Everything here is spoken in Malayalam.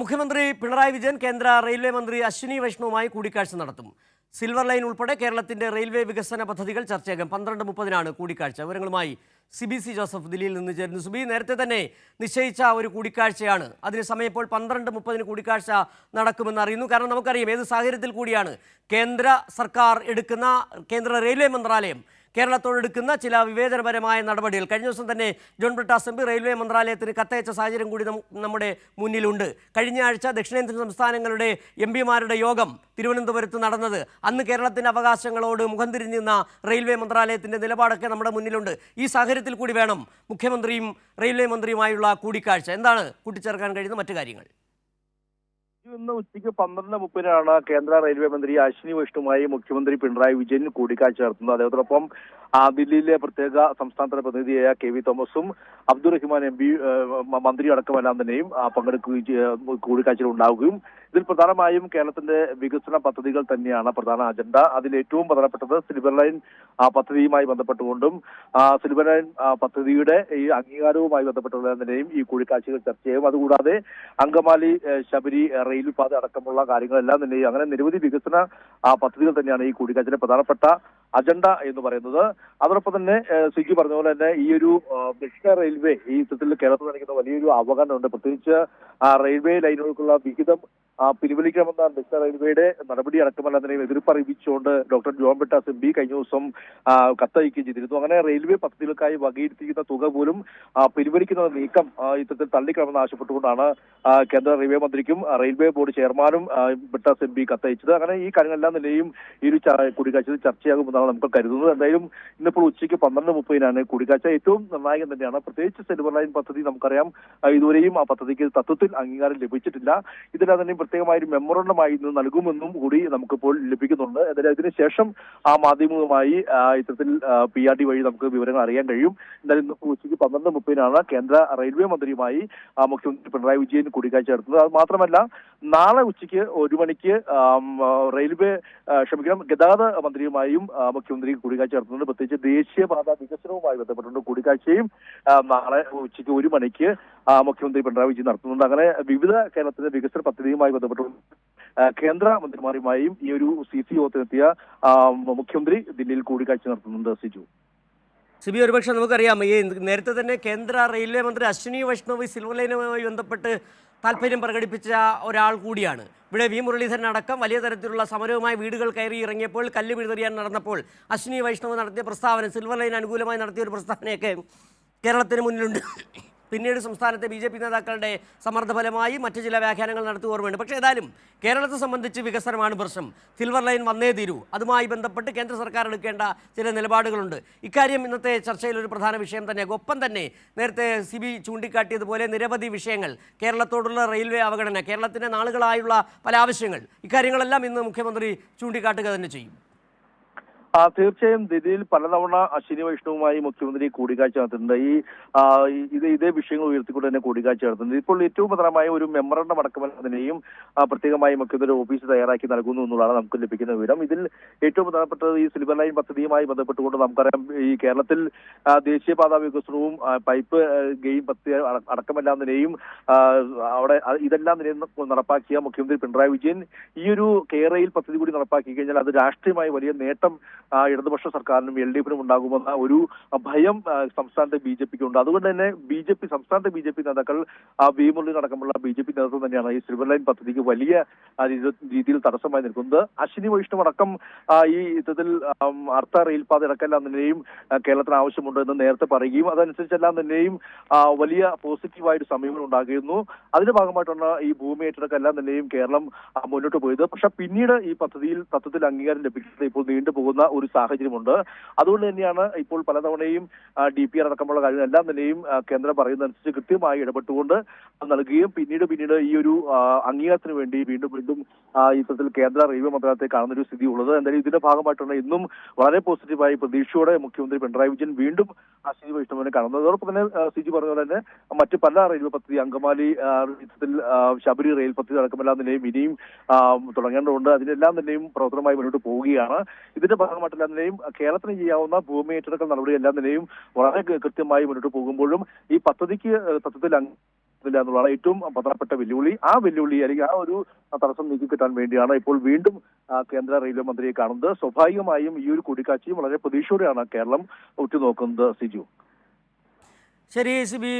മുഖ്യമന്ത്രി പിണറായി വിജയൻ കേന്ദ്ര റെയിൽവേ മന്ത്രി അശ്വിനി വൈഷ്ണവുമായി കൂടിക്കാഴ്ച നടത്തും. സിൽവർ ലൈൻ ഉൾപ്പെടെ കേരളത്തിന്റെ റെയിൽവേ വികസന പദ്ധതികൾ ചർച്ചയാകും. പന്ത്രണ്ട് മുപ്പതിനാണ് കൂടിക്കാഴ്ച. വിവരങ്ങളുമായി സി ബി സി ജോസഫ് ദില്ലിയിൽ നിന്ന് ചേരുന്നു. സുബി നേരത്തെ തന്നെ നിശ്ചയിച്ച ഒരു കൂടിക്കാഴ്ചയാണ്. അതിന് സമയം ഇപ്പോൾ പന്ത്രണ്ട് മുപ്പതിന് കൂടിക്കാഴ്ച നടക്കുമെന്ന് അറിയുന്നു. കാരണം നമുക്കറിയാം ഏത് സാഹചര്യത്തിൽ കൂടിയാണ് കേന്ദ്ര സർക്കാർ എടുക്കുന്ന കേന്ദ്ര റെയിൽവേ മന്ത്രാലയം കേരളത്തോടെടുക്കുന്ന ചില വിവേചനപരമായ നടപടികൾ. കഴിഞ്ഞ ദിവസം തന്നെ ജോൺ ബ്രിട്ടാസ് എം റെയിൽവേ മന്ത്രാലയത്തിന് കത്തയച്ച സാഹചര്യം കൂടി നമ്മുടെ മുന്നിലുണ്ട്. കഴിഞ്ഞ ആഴ്ച ദക്ഷിണേന്ത്യൻ സംസ്ഥാനങ്ങളുടെ എം പിമാരുടെ യോഗം തിരുവനന്തപുരത്ത് നടന്നത്. അന്ന് കേരളത്തിന്റെ അവകാശങ്ങളോട് മുഖം തിരിഞ്ഞിരുന്ന റെയിൽവേ മന്ത്രാലയത്തിന്റെ നിലപാടൊക്കെ നമ്മുടെ മുന്നിലുണ്ട്. ഈ സാഹചര്യത്തിൽ കൂടി വേണം മുഖ്യമന്ത്രിയും റെയിൽവേ മന്ത്രിയുമായുള്ള കൂടിക്കാഴ്ച. എന്താണ് കൂട്ടിച്ചേർക്കാൻ കഴിയുന്ന മറ്റു കാര്യങ്ങൾ? ഇന്ന് ഉച്ചയ്ക്ക് പന്ത്രണ്ട് മുപ്പതിനാണ് കേന്ദ്ര റെയിൽവേ മന്ത്രി അശ്വിനി വൈഷ്ണുമായി മുഖ്യമന്ത്രി പിണറായി വിജയൻ കൂടിക്കാഴ്ച നടത്തുന്നത്. അദ്ദേഹത്തോടൊപ്പം ദില്ലിയിലെ പ്രത്യേക സംസ്ഥാനതല പ്രതിനിധിയായ കെ വി തോമസും അബ്ദുൾ റഹ്മാൻ എം പി മന്ത്രി അടക്കമെല്ലാം തന്നെയും പങ്കെടുക്കുകയും കൂടിക്കാഴ്ചയിൽ ഉണ്ടാവുകയും ഇതിൽ പ്രധാനമായും കേരളത്തിന്റെ വികസന പദ്ധതികൾ തന്നെയാണ് പ്രധാന അജണ്ട. അതിൽ ഏറ്റവും പ്രധാനപ്പെട്ടത് സിൽവർ ലൈൻ പദ്ധതിയുമായി ബന്ധപ്പെട്ടുകൊണ്ടും സിൽവർ ലൈൻ പദ്ധതിയുടെ ഈ അംഗീകാരവുമായി ബന്ധപ്പെട്ടുള്ള തന്നെയും ഈ കൂടിക്കാഴ്ചകൾ ചർച്ച ചെയ്യും. അതുകൂടാതെ അങ്കമാലി ശബരി റെയിൽ പാത അടക്കമുള്ള കാര്യങ്ങളെല്ലാം തന്നെ അങ്ങനെ നിരവധി വികസന പദ്ധതികൾ തന്നെയാണ് ഈ കൂടിക്കാഴ്ചയിലെ പ്രധാനപ്പെട്ട അജണ്ട എന്ന് പറയുന്നത്. അതോടൊപ്പം തന്നെ സ്വിഗ്ഗി പറഞ്ഞ പോലെ തന്നെ ഈ ഒരു ദക്ഷിണ റെയിൽവേ ഈ യുദ്ധത്തിൽ കേരളത്തിൽ നടക്കുന്ന വലിയൊരു അവഗണനയുണ്ട്. പ്രത്യേകിച്ച് റെയിൽവേ ലൈനുകൾക്കുള്ള വിഹിതം പിൻവലിക്കണമെന്ന ദക്ഷിണ റെയിൽവേയുടെ നടപടി അടക്കമല്ല അതിനെ എതിർപ്പ് അറിയിച്ചുകൊണ്ട് doctor John Brittas M P കഴിഞ്ഞ ദിവസം കത്തയക്കുകയും ചെയ്തിരുന്നു. അങ്ങനെ റെയിൽവേ പദ്ധതികൾക്കായി വകയിരുത്തിയിരിക്കുന്ന തുക പോലും പിൻവലിക്കുന്ന നീക്കം ഇത്തരത്തിൽ തള്ളിക്കണമെന്ന് ആവശ്യപ്പെട്ടുകൊണ്ടാണ് കേന്ദ്ര റെയിൽവേ മന്ത്രിക്കും റെയിൽവേ ബോർഡ് ചെയർമാനും ബിട്ടാസ് എം പി കത്തയച്ചത്. അങ്ങനെ ഈ കാര്യങ്ങളെല്ലാം നിലയും ഈ ഒരു കൂടിക്കാഴ്ചയിൽ ചർച്ചയാകുമെന്നാണ് നമുക്ക് കരുതുന്നത്. എന്തായാലും ഇന്നിപ്പോൾ ഉച്ചയ്ക്ക് പന്ത്രണ്ട് മുപ്പതിനാണ് കൂടിക്കാഴ്ച. ഏറ്റവും നിർണായകം തന്നെയാണ്. പ്രത്യേകിച്ച് സിൽവർ ലൈൻ പദ്ധതി നമുക്കറിയാം. ഇതുവരെയും ആ പദ്ധതിക്ക് തത്വത്തിൽ അംഗീകാരം ലഭിച്ചിട്ടില്ല. ഇതിനകത്ത് തന്നെ പ്രത്യേകമായ ഒരു മെമ്മോറണ്ടമായി ഇന്ന് നൽകുമെന്നും കൂടി നമുക്കിപ്പോൾ ലഭിക്കുന്നുണ്ട്. എന്തായാലും അതിനുശേഷം ആ മാധ്യമവുമായി ഇത്തരത്തിൽ പി ആർ ഡി വഴി നമുക്ക് വിവരങ്ങൾ അറിയാൻ കഴിയും. എന്തായാലും ഇന്ന് ഉച്ചയ്ക്ക് പന്ത്രണ്ട് മുപ്പതിനാണ് കേന്ദ്ര റെയിൽവേ മന്ത്രിയുമായി മുഖ്യമന്ത്രി പിണറായി വിജയൻ കൂടിക്കാഴ്ച നടത്തുന്നത്. അത് മാത്രമല്ല നാളെ ഉച്ചയ്ക്ക് ഒരു മണിക്ക് റെയിൽവേ ക്ഷമിക്കണം ഗതാഗത മന്ത്രിയുമായും മുഖ്യമന്ത്രി കൂടിക്കാഴ്ച നടത്തുന്നുണ്ട്. പ്രത്യേകിച്ച് ദേശീയപാത വികസനവുമായി ബന്ധപ്പെട്ടുകൊണ്ട് കൂടിക്കാഴ്ചയും നാളെ ഉച്ചയ്ക്ക് ഒരു മണിക്ക് മുഖ്യമന്ത്രി പിണറായി വിജയൻ നടത്തുന്നുണ്ട്. അങ്ങനെ വിവിധ കേരളത്തിലെ വികസന പദ്ധതിയുമായി ബന്ധപ്പെട്ട് ആ, കേന്ദ്ര മന്ത്രിമാരുമായും ഈ ഒരു സി സി യോഗത്തിനെത്തിയ മുഖ്യമന്ത്രി ദില്ലിയിൽ കൂടിക്കാഴ്ച നടത്തുന്നുണ്ട് സിജു. സിബി ഒരുപക്ഷെ നമുക്കറിയാം ഈ നേരത്തെ തന്നെ കേന്ദ്ര റെയിൽവേ മന്ത്രി അശ്വിനി വൈഷ്ണവ് സിൽവർ ലൈനുമായി ബന്ധപ്പെട്ട് താല്പര്യം പ്രകടിപ്പിച്ച ഒരാൾ കൂടിയാണ്. ഇവിടെ വി മുരളീധരൻ അടക്കം വലിയ തരത്തിലുള്ള സമരവുമായി വീടുകൾ കയറി ഇറങ്ങിയപ്പോൾ കല്ല് പിഴുതെറിയാൻ നടന്നപ്പോൾ അശ്വിനി വൈഷ്ണവ് നടത്തിയ പ്രസ്താവന സിൽവർ ലൈൻ അനുകൂലമായി നടത്തിയ ഒരു പ്രസ്താവനയൊക്കെ കേരളത്തിന് മുന്നിലുണ്ട്. പിന്നീട് സംസ്ഥാനത്തെ ബി ജെ പി നേതാക്കളുടെ സമ്മർദ്ദഫലമായി മറ്റു ചില വ്യാഖ്യാനങ്ങൾ നടത്തി ഓർമ്മയുണ്ട്. പക്ഷേ ഏതായാലും കേരളത്തെ സംബന്ധിച്ച് വികസനമാണ് പ്രശ്നം. സിൽവർ ലൈൻ വന്നേ തീരൂ. അതുമായി ബന്ധപ്പെട്ട് കേന്ദ്ര സർക്കാർ എടുക്കേണ്ട ചില നിലപാടുകളുണ്ട്. ഇക്കാര്യം ഇന്നത്തെ ചർച്ചയിൽ ഒരു പ്രധാന വിഷയം തന്നെ ഒപ്പം തന്നെ നേരത്തെ സി ബി ചൂണ്ടിക്കാട്ടിയതുപോലെ നിരവധി വിഷയങ്ങൾ കേരളത്തോടുള്ള റെയിൽവേ അവഗണന കേരളത്തിന്റെ നാളുകളായുള്ള പല ആവശ്യങ്ങൾ ഇക്കാര്യങ്ങളെല്ലാം ഇന്ന് മുഖ്യമന്ത്രി ചൂണ്ടിക്കാട്ടുക തന്നെ ചെയ്യും. ആ തീർച്ചയായും ദില്ലിയിൽ പലതവണ അശ്വിനി വൈഷ്ണവുമായി മുഖ്യമന്ത്രി കൂടിക്കാഴ്ച നടത്തിയിട്ടുണ്ട്. ഈ ഇത് ഇതേ വിഷയങ്ങൾ ഉയർത്തിക്കൊണ്ട് തന്നെ കൂടിക്കാഴ്ച നടത്തുന്നത് ഇപ്പോൾ ഏറ്റവും പ്രധാനമായ ഒരു മെമ്മറണ്ടം അടക്കമെന്നതിനെയും പ്രത്യേകമായി മുഖ്യമന്ത്രി ഓഫീസ് തയ്യാറാക്കി നൽകുന്നു എന്നുള്ളതാണ് നമുക്ക് ലഭിക്കുന്ന വിവരം. ഇതിൽ ഏറ്റവും പ്രധാനപ്പെട്ടത് ഈ സിൽവർ ലൈൻ പദ്ധതിയുമായി ബന്ധപ്പെട്ടുകൊണ്ട് നമുക്കറിയാം ഈ കേരളത്തിൽ ദേശീയപാതാ വികസനവും പൈപ്പ് ഗെയിം പദ്ധതി അട- അടക്കമെല്ലാത്തിനെയും അവിടെ ഇതെല്ലാം നിലയിൽ നടപ്പാക്കിയ മുഖ്യമന്ത്രി പിണറായി വിജയൻ ഈ ഒരു കേരയിൽ പദ്ധതി കൂടി നടപ്പാക്കി കഴിഞ്ഞാൽ അത് രാഷ്ട്രീയമായി വലിയ നേട്ടം ഇടതുപക്ഷ സർക്കാരിനും എൽ ഡി എഫിനും ഉണ്ടാകുമെന്ന ഒരു ഭയം സംസ്ഥാനത്തെ ബി ജെ പിക്ക് ഉണ്ട് അതുകൊണ്ട് തന്നെ ബി ജെ പി സംസ്ഥാനത്തെ ബി ജെ പി നേതാക്കൾ വി മുരളീധരൻ അടക്കമുള്ള ബി ജെ പി നേതൃത്വം തന്നെയാണ് ഈ സിൽവർ ലൈൻ പദ്ധതിക്ക് വലിയ രീതിയിൽ തടസ്സമായി നിൽക്കുന്നത്. അശ്വിനി വൈഷ്ണവ് അടക്കം ഈ യുദ്ധത്തിൽ അർത്ഥ റെയിൽപാത ഇടക്കെല്ലാം തന്നെയും കേരളത്തിന് ആവശ്യമുണ്ട് എന്ന് നേരത്തെ പറയുകയും അതനുസരിച്ചെല്ലാം തന്നെയും വലിയ പോസിറ്റീവായ ഒരു സമീപനം ഉണ്ടാകിയിരുന്നു അതിന്റെ ഭാഗമായിട്ടാണ് ഈ ഭൂമി ഏറ്റെടുക്കെല്ലാം തന്നെയും കേരളം മുന്നോട്ട് പോയത്. പക്ഷെ പിന്നീട് ഈ പദ്ധതിയിൽ തത്വത്തിൽ അംഗീകാരം ലഭിക്കുന്നത് ഇപ്പോൾ നീണ്ടുപോകുന്ന ഒരു സാഹചര്യമുണ്ട്. അതുകൊണ്ട് തന്നെയാണ് ഇപ്പോൾ പലതവണയും ഡി പി ആർ അടക്കമുള്ള കാര്യങ്ങളെല്ലാം തന്നെയും കേന്ദ്രം പറയുന്നതനുസരിച്ച് കൃത്യമായി ഇടപെട്ടുകൊണ്ട് നൽകുകയും പിന്നീട് പിന്നീട് ഈ ഒരു അംഗീകാരത്തിന് വേണ്ടി വീണ്ടും വീണ്ടും ഇത്തരത്തിൽ കേന്ദ്ര റെയിൽവേ മന്ത്രാലയത്തെ കാണുന്ന ഒരു സ്ഥിതി ഉള്ളത് എന്തായാലും ഇതിന്റെ ഭാഗമായിട്ടാണ് ഇന്നും വളരെ പോസിറ്റീവായി പ്രതീക്ഷയോടെ മുഖ്യമന്ത്രി പിണറായി വിജയൻ വീണ്ടും ആ സിജി വൈഷ്ണവനെ കാണുന്നത് അതോടൊപ്പം തന്നെ സിജി പറഞ്ഞ പോലെ തന്നെ മറ്റ് പല റെയിൽവേ പദ്ധതി അങ്കമാലി യുദ്ധത്തിൽ ശബരി റെയിൽ പദ്ധതി അടക്കമെല്ലാം തന്നെയും ഇനിയും തുടങ്ങേണ്ടതുണ്ട്. അതിനെല്ലാം തന്നെയും പ്രവർത്തനമായി മുന്നോട്ട് പോവുകയാണ്. ഇതിന്റെ ഭാഗമായിട്ടെല്ലാം നിലയും കേരളത്തിന് ചെയ്യാവുന്ന ഭൂമി ഏറ്റെടുക്കൽ നടപടി നടപടിയെല്ലാം തന്നെയും വളരെ കൃത്യമായി മുന്നോട്ട് പോകുമ്പോഴും ഈ പദ്ധതിക്ക് തത്വത്തിൽ എന്നുള്ളതാണ് ഏറ്റവും പ്രധാനപ്പെട്ട വെല്ലുവിളി. ആ വെല്ലുവിളി അല്ലെങ്കിൽ ആ ഒരു തടസ്സം നീക്കി കിട്ടാൻ വേണ്ടിയാണ് ഇപ്പോൾ വീണ്ടും കേന്ദ്ര റെയിൽവേ മന്ത്രിയെ കാണുന്നത്. സ്വാഭാവികമായും ഈ ഒരു കൂടിക്കാഴ്ചയും വളരെ പ്രതീക്ഷയോടെയാണ് കേരളം ഉറ്റുനോക്കുന്നത്. സിജു. ശരി